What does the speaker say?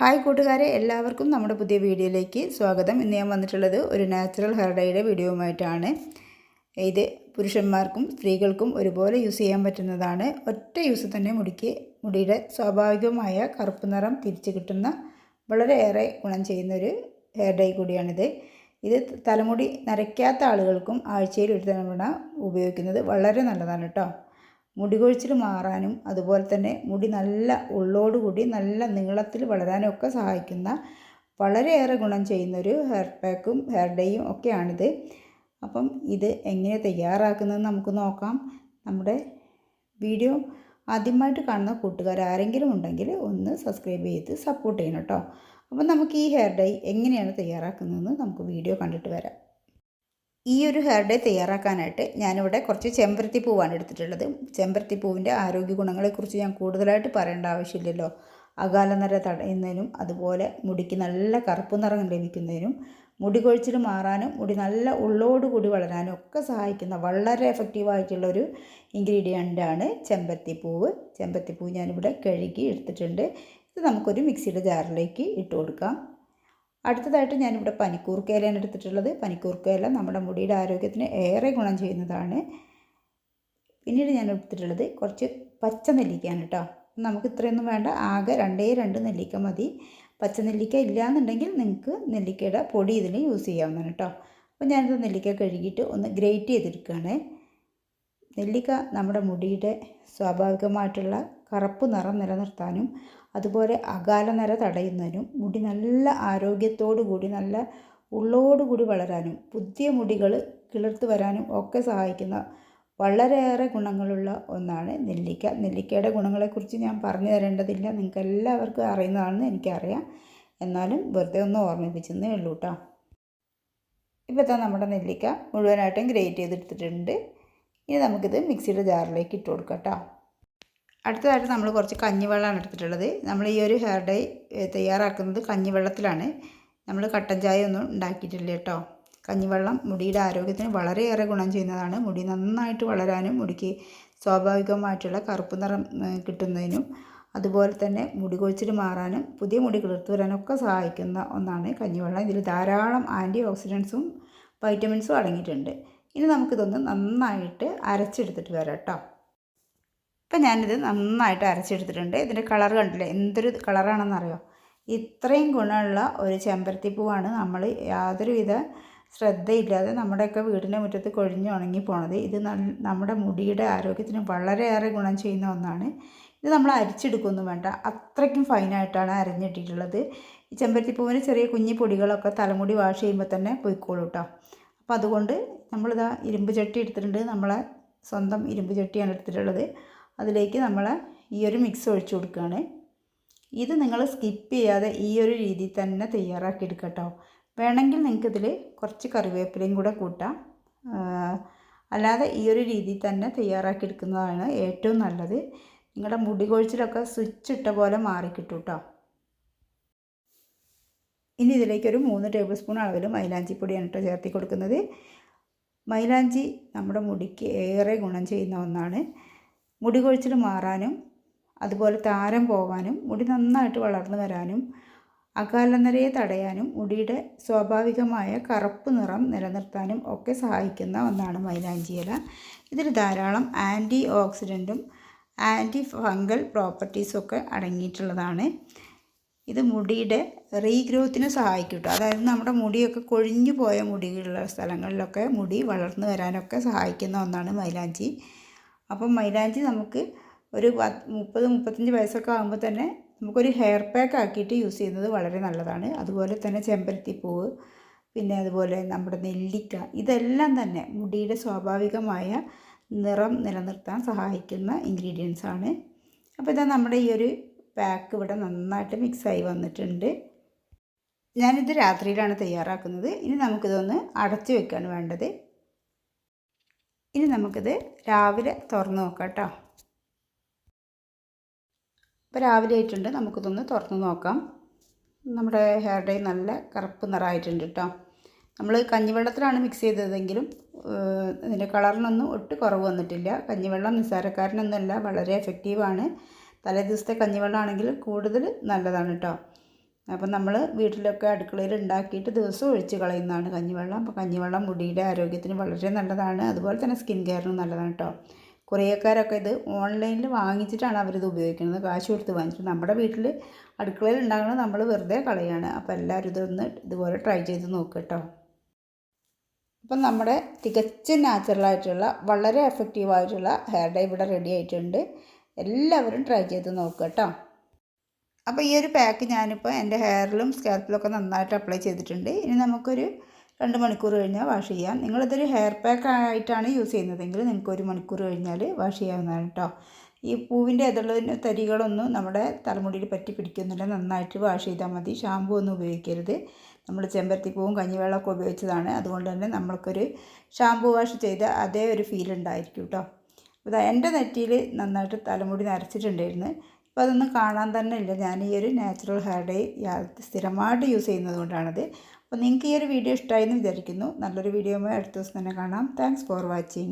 Hi കൂട്ടുകാരെ എല്ലാവർക്കും നമ്മുടെ പുതിയ വീഡിയോയിലേക്ക് സ്വാഗതം. ഇന്ന് ഞാൻ വന്നിട്ടുള്ളത് ഒരു നാച്ചുറൽ ഹെയർ ഡൈയുടെ വീഡിയോയുമായിട്ടാണ്. ഇത് പുരുഷന്മാർക്കും സ്ത്രീകൾക്കും ഒരുപോലെ യൂസ് ചെയ്യാൻ പറ്റുന്നതാണ്. ഒറ്റ യൂസ് തന്നെ മുടിക്ക് മുടിയുടെ സ്വാഭാവികമായ കറുപ്പ് നിറം തിരിച്ചു കിട്ടുന്ന വളരെയേറെ ഗുണം ചെയ്യുന്നൊരു ഹെയർ ഡൈ കൂടിയാണിത്. ഇത് തലമുടി നരയ്ക്കാത്ത ആളുകൾക്കും ആഴ്ചയിൽ ഒരു തവണ ഉപയോഗിക്കുന്നത് വളരെ നല്ലതാണ് കേട്ടോ. മുടി കൊഴിച്ചിൽ മാറാനും അതുപോലെ തന്നെ മുടി നല്ല ഉള്ളോടുകൂടി നല്ല നീളത്തിൽ വളരാനും ഒക്കെ സഹായിക്കുന്ന വളരെയേറെ ഗുണം ചെയ്യുന്നൊരു ഹെയർ പാക്കും ഹെയർ ഡേയും ഒക്കെയാണിത്. അപ്പം ഇത് എങ്ങനെ തയ്യാറാക്കുന്നത് നമുക്ക് നോക്കാം. നമ്മുടെ വീഡിയോ ആദ്യമായിട്ട് കാണുന്ന കൂട്ടുകാർ ആരെങ്കിലും ഉണ്ടെങ്കിൽ ഒന്ന് സബ്സ്ക്രൈബ് ചെയ്ത് സപ്പോർട്ട് ചെയ്യണം കേട്ടോ. അപ്പം നമുക്ക് ഈ ഹെയർ ഡൈ എങ്ങനെയാണ് തയ്യാറാക്കുന്നതെന്ന് നമുക്ക് വീഡിയോ കണ്ടിട്ട് വരാം. ഈ ഒരു ഹെയർ ഡേ തയ്യാറാക്കാനായിട്ട് ഞാനിവിടെ കുറച്ച് ചെമ്പരത്തി പൂവാണ് എടുത്തിട്ടുള്ളത്. ചെമ്പരത്തി പൂവിന്റെ ആരോഗ്യ ഗുണങ്ങളെക്കുറിച്ച് ഞാൻ കൂടുതലായിട്ട് പറയേണ്ട ആവശ്യമില്ലല്ലോ. അകാല നിര തടയുന്നതിനും അതുപോലെ മുടിക്ക് നല്ല കറുപ്പ് നിറം ലഭിക്കുന്നതിനും മുടി കൊഴിച്ചിൽ മാറാനും മുടി നല്ല ഉള്ളോടുകൂടി വളരാനും ഒക്കെ സഹായിക്കുന്ന വളരെ എഫക്റ്റീവായിട്ടുള്ളൊരു ഇൻഗ്രീഡിയന്റാണ് ചെമ്പരത്തി പൂവ്. ചെമ്പരത്തി പൂവ് ഞാനിവിടെ കഴുകി എടുത്തിട്ടുണ്ട്. ഇത് നമുക്കൊരു മിക്സിയുടെ ജാറിലേക്ക് ഇട്ട് കൊടുക്കാം. അടുത്തതായിട്ട് ഞാനിവിടെ പനിക്കൂർക്കയിലാണ് എടുത്തിട്ടുള്ളത്. പനിക്കൂർക്കയില നമ്മുടെ മുടിയുടെ ആരോഗ്യത്തിന് ഏറെ ഗുണം ചെയ്യുന്നതാണ്. പിന്നീട് ഞാൻ എടുത്തിട്ടുള്ളത് കുറച്ച് പച്ച നെല്ലിക്കയാണ് കേട്ടോ. നമുക്ക് ഇത്രയൊന്നും വേണ്ട. ആകെ രണ്ടേ രണ്ട് നെല്ലിക്ക മതി. പച്ച നെല്ലിക്ക ഇല്ലയെന്നുണ്ടെങ്കിൽ നിങ്ങൾക്ക് നെല്ലിക്കയുടെ പൊടി ഇതിൽ യൂസ് ചെയ്യാവുന്നതാണ് കേട്ടോ. അപ്പോൾ ഞാനിത് നെല്ലിക്ക കഴുകിയിട്ട് ഒന്ന് ഗ്രേറ്റ് ചെയ്തെടുക്കുകയാണ് നെല്ലിക്ക നമ്മുടെ മുടിയുടെ സ്വാഭാവികമായിട്ടുള്ള കറുപ്പ് നിറം നിലനിർത്താനും അതുപോലെ അകാല നിര തടയുന്നതിനും മുടി നല്ല ആരോഗ്യത്തോടു കൂടി നല്ല ഉള്ളോടുകൂടി വളരാനും പുതിയ മുടികൾ കിളിർത്ത് വരാനും ഒക്കെ സഹായിക്കുന്ന വളരെയേറെ ഗുണങ്ങളുള്ള ഒന്നാണ് നെല്ലിക്ക. നെല്ലിക്കയുടെ ഗുണങ്ങളെക്കുറിച്ച് ഞാൻ പറഞ്ഞു തരേണ്ടതില്ല. നിങ്ങൾക്ക് എല്ലാവർക്കും അറിയുന്നതാണെന്ന് എനിക്കറിയാം. എന്നാലും വെറുതെ ഒന്ന് ഓർമ്മിപ്പിച്ചെന്നേ ഉള്ളൂ കേട്ടോ ഇപ്പോഴത്തെ നമ്മുടെ നെല്ലിക്ക മുഴുവനായിട്ടും ഗ്രേറ്റ് ചെയ്തെടുത്തിട്ടുണ്ട്. ഇനി നമുക്കിത് മിക്സിയുടെ ജാറിലേക്ക് ഇട്ട് കൊടുക്കാം കേട്ടോ അടുത്തതായിട്ട് നമ്മൾ കുറച്ച് കഞ്ഞിവെള്ളമാണ് എടുത്തിട്ടുള്ളത്. നമ്മൾ ഈ ഒരു ഹെയർ ഡൈ തയ്യാറാക്കുന്നത് കഞ്ഞിവെള്ളത്തിലാണ്. നമ്മൾ കട്ടൻ ചായ ഒന്നും ഉണ്ടാക്കിയിട്ടില്ല കേട്ടോ. കഞ്ഞിവെള്ളം മുടിയുടെ ആരോഗ്യത്തിന് വളരെയേറെ ഗുണം ചെയ്യുന്നതാണ്. മുടി നന്നായിട്ട് വളരാനും മുടിക്ക് സ്വാഭാവികമായിട്ടുള്ള കറുപ്പ് നിറം കിട്ടുന്നതിനും അതുപോലെ തന്നെ മുടി കൊഴിച്ചിൽ മാറാനും പുതിയ മുടി കിളിർത്ത് വരാനൊക്കെ സഹായിക്കുന്ന ഒന്നാണ് കഞ്ഞിവെള്ളം. ഇതിൽ ധാരാളം ആന്റി ഓക്സിഡൻസും വൈറ്റമിൻസും അടങ്ങിയിട്ടുണ്ട്. ഇനി നമുക്കിതൊന്ന് നന്നായിട്ട് അരച്ചെടുത്തിട്ട് വരാം കേട്ടോ. ഇപ്പം ഞാനിത് നന്നായിട്ട് അരച്ചെടുത്തിട്ടുണ്ട്. ഇതിന്റെ കളർ കണ്ടില്ലേ? എന്തൊരു കളറാണെന്നറിയോ? ഇത്രയും ഗുണമുള്ള ഒരു ചെമ്പരത്തി പൂവാണ് നമ്മൾ യാതൊരുവിധ ശ്രദ്ധയില്ലാതെ നമ്മുടെയൊക്കെ വീടിന്റെ മുറ്റത്ത് കൊഴിഞ്ഞ് ഉണങ്ങി പോണത്. ഇത് നമ്മുടെ മുടിയുടെ ആരോഗ്യത്തിന് വളരെയേറെ ഗുണം ചെയ്യുന്ന ഒന്നാണ്. ഇത് നമ്മൾ അരിച്ചെടുക്കൊന്നും വേണ്ട. അത്രയ്ക്കും ഫൈനായിട്ടാണ് അരഞ്ഞിട്ടിട്ടുള്ളത്. ഈ ചെമ്പരത്തി പൂവിന് ചെറിയ കുഞ്ഞി പൊടികളൊക്കെ തലമുടി വാഷ് ചെയ്യുമ്പോൾ തന്നെ പൊയ്ക്കോളൂ കേട്ടോ അപ്പോൾ അതുകൊണ്ട് നമ്മളിതാ ഇരുമ്പ് ചട്ടി എടുത്തിട്ടുണ്ട്. നമ്മളെ സ്വന്തം ഇരുമ്പ് ചട്ടിയാണ് എടുത്തിട്ടുള്ളത്. അതിലേക്ക് നമ്മൾ ഈ ഒരു മിക്സ് ഒഴിച്ചു കൊടുക്കുകയാണ്. ഇത് നിങ്ങൾ സ്കിപ്പ് ചെയ്യാതെ ഈ ഒരു രീതിയിൽ തന്നെ തയ്യാറാക്കി എടുക്കട്ടോ. വേണമെങ്കിൽ നിങ്ങൾക്കിതിൽ കുറച്ച് കറിവേപ്പിലയും കൂടെ കൂട്ടാം. അല്ലാതെ ഈ ഒരു രീതിയിൽ തന്നെ തയ്യാറാക്കി എടുക്കുന്നതാണ് ഏറ്റവും നല്ലത്. നിങ്ങളുടെ മുടി കൊഴിച്ചിലൊക്കെ സ്വിച്ച് ഇട്ട പോലെ മാറിക്കിട്ടും കേട്ടോ ഇനി ഇതിലേക്കൊരു മൂന്ന് ടേബിൾ സ്പൂൺ അളവിൽ മൈലാഞ്ചി പൊടിയാണ് കേട്ടോ ചേർത്തി കൊടുക്കുന്നത്. മൈലാഞ്ചി നമ്മുടെ മുടിക്ക് ഏറെ ഗുണം ചെയ്യുന്ന ഒന്നാണ്. മുടി കൊഴിച്ചിൽ മാറാനും അതുപോലെ താരം പോകാനും മുടി നന്നായിട്ട് വളർന്നു വരാനും അകാലനരയെ തടയാനും മുടിയുടെ സ്വാഭാവികമായ കറുപ്പ് നിറം നിലനിർത്താനും ഒക്കെ സഹായിക്കുന്ന ഒന്നാണ് മൈലാഞ്ചി ഇല ഇതിൽ ധാരാളം ആന്റി ഓക്സിഡന്റും ആന്റി ഫംഗൽ പ്രോപ്പർട്ടീസും ഒക്കെ അടങ്ങിയിട്ടുള്ളതാണ്. ഇത് മുടിയുടെ റീഗ്രോത്തിന് സഹായിക്കും കേട്ടോ. അതായത് നമ്മുടെ മുടിയൊക്കെ കൊഴിഞ്ഞു പോയ മുടിയുള്ള സ്ഥലങ്ങളിലൊക്കെ മുടി വളർന്നു വരാനൊക്കെ സഹായിക്കുന്ന ഒന്നാണ് മൈലാഞ്ചി. അപ്പം മൈലാഞ്ചി നമുക്ക് ഒരു മുപ്പത് മുപ്പത്തഞ്ച് വയസ്സൊക്കെ ആകുമ്പോൾ തന്നെ നമുക്കൊരു ഹെയർ പാക്ക് ആക്കിയിട്ട് യൂസ് ചെയ്യുന്നത് വളരെ നല്ലതാണ്. അതുപോലെ തന്നെ ചെമ്പരത്തിപ്പൂവ് പിന്നെ അതുപോലെ നമ്മുടെ നെല്ലിക്ക ഇതെല്ലാം തന്നെ മുടിയുടെ സ്വാഭാവികമായ നിറം നിലനിർത്താൻ സഹായിക്കുന്ന ഇൻഗ്രീഡിയൻസ് ആണ്. അപ്പോൾ ഇതാ നമ്മുടെ ഈ ഒരു പാക്ക് ഇവിടെ നന്നായിട്ട് മിക്സായി വന്നിട്ടുണ്ട്. ഞാനിത് രാത്രിയിലാണ് തയ്യാറാക്കുന്നത്. ഇനി നമുക്കിതൊന്ന് അടച്ചു വെക്കാണ് വേണ്ടത്. ഇനി നമുക്കിത് രാവിലെ തുറന്ന് നോക്കാം കേട്ടോ. അപ്പോൾ രാവിലെ ആയിട്ടുണ്ട് നമുക്കിതൊന്ന് തുറന്ന് നോക്കാം. നമ്മുടെ ഹെയർ ഡൈ നല്ല കറുപ്പ് നിറമായിട്ടുണ്ട് കേട്ടോ. നമ്മൾ കഞ്ഞിവെള്ളത്തിലാണ് മിക്സ് ചെയ്തതെങ്കിലും ഇതിന്റെ കളറിനൊന്നും ഒട്ട് കുറവ് വന്നിട്ടില്ല. കഞ്ഞിവെള്ളം നിസ്സാരക്കാരനൊന്നുമല്ല വളരെ എഫക്റ്റീവാണ് തലേ ദിവസത്തെ കഞ്ഞിവെള്ളമാണെങ്കിൽ കൂടുതൽ നല്ലതാണ് കേട്ടോ. അപ്പം നമ്മൾ വീട്ടിലൊക്കെ അടുക്കളയിൽ ഉണ്ടാക്കിയിട്ട് ദിവസം ഒഴിച്ച് കളയുന്നതാണ് കഞ്ഞിവെള്ളം. അപ്പോൾ കഞ്ഞിവെള്ളം മുടിയുടെ ആരോഗ്യത്തിന് വളരെ നല്ലതാണ്. അതുപോലെ തന്നെ സ്കിൻ കെയറിനും നല്ലതാണ് കേട്ടോ കുറേക്കാരൊക്കെ ഇത് ഓൺലൈനിൽ വാങ്ങിച്ചിട്ടാണ് അവരിത് ഉപയോഗിക്കുന്നത്. കാശ് കൊടുത്ത് വാങ്ങിച്ചിട്ട്. നമ്മുടെ വീട്ടിൽ അടുക്കളയിൽ ഉണ്ടാകുന്നത് നമ്മൾ വെറുതെ കളയാണ്. അപ്പോൾ എല്ലാവരും ഇതൊന്ന് ഇതുപോലെ ട്രൈ ചെയ്ത് നോക്കുക കേട്ടോ അപ്പം നമ്മുടെ തികച്ചും നാച്ചുറലായിട്ടുള്ള വളരെ എഫക്റ്റീവായിട്ടുള്ള ഹെയർ ഡൈ ഇവിടെ റെഡി ആയിട്ടുണ്ട്. എല്ലാവരും ട്രൈ ചെയ്ത് നോക്കുക കേട്ടോ അപ്പോൾ ഈ ഒരു പാക്ക് ഞാനിപ്പോൾ എന്റെ ഹെയറിലും സ്കാൽപ്പിലൊക്കെ നന്നായിട്ട് അപ്ലൈ ചെയ്തിട്ടുണ്ട്. ഇനി നമുക്കൊരു രണ്ട് മണിക്കൂർ കഴിഞ്ഞാൽ വാഷ് ചെയ്യാം. നിങ്ങളിതൊരു ഹെയർ പാക്ക് ആയിട്ടാണ് യൂസ് ചെയ്യുന്നതെങ്കിൽ നിങ്ങൾക്ക് ഒരു മണിക്കൂർ കഴിഞ്ഞാൽ വാഷ് ചെയ്യാവുന്നതാണ് കേട്ടോ ഈ പൂവിന്റെ ഇതുള്ളതിന് തരികളൊന്നും നമ്മുടെ തലമുടിയിൽ പറ്റി പിടിക്കുന്നില്ല. നന്നായിട്ട് വാഷ് ചെയ്താൽ മതി. ഷാമ്പു ഒന്നും ഉപയോഗിക്കരുത്. നമ്മൾ ചെമ്പരത്തിപ്പൂവും കഞ്ഞിവെള്ളമൊക്കെ ഉപയോഗിച്ചതാണ്. അതുകൊണ്ട് തന്നെ നമ്മൾക്കൊരു ഷാമ്പു വാഷ് ചെയ്ത അതേ ഒരു ഫീൽ ഉണ്ടായിരിക്കും കേട്ടോ എന്റെ നെറ്റിയിൽ നന്നായിട്ട് തലമുടി നരച്ചിട്ടുണ്ടായിരുന്നു. അപ്പോൾ അതൊന്നും കാണാൻ തന്നെ ഇല്ല. ഞാൻ ഈ ഒരു നാച്ചുറൽ ഹെയർ ഡേ സ്ഥിരമായിട്ട് യൂസ് ചെയ്യുന്നത് കൊണ്ടാണത്. അപ്പോൾ നിങ്ങൾക്ക് ഈ ഒരു വീഡിയോ ഇഷ്ടമായി എന്ന് വിചാരിക്കുന്നു. നല്ലൊരു വീഡിയോ അടുത്ത ദിവസം തന്നെ കാണാം. Thanks for watching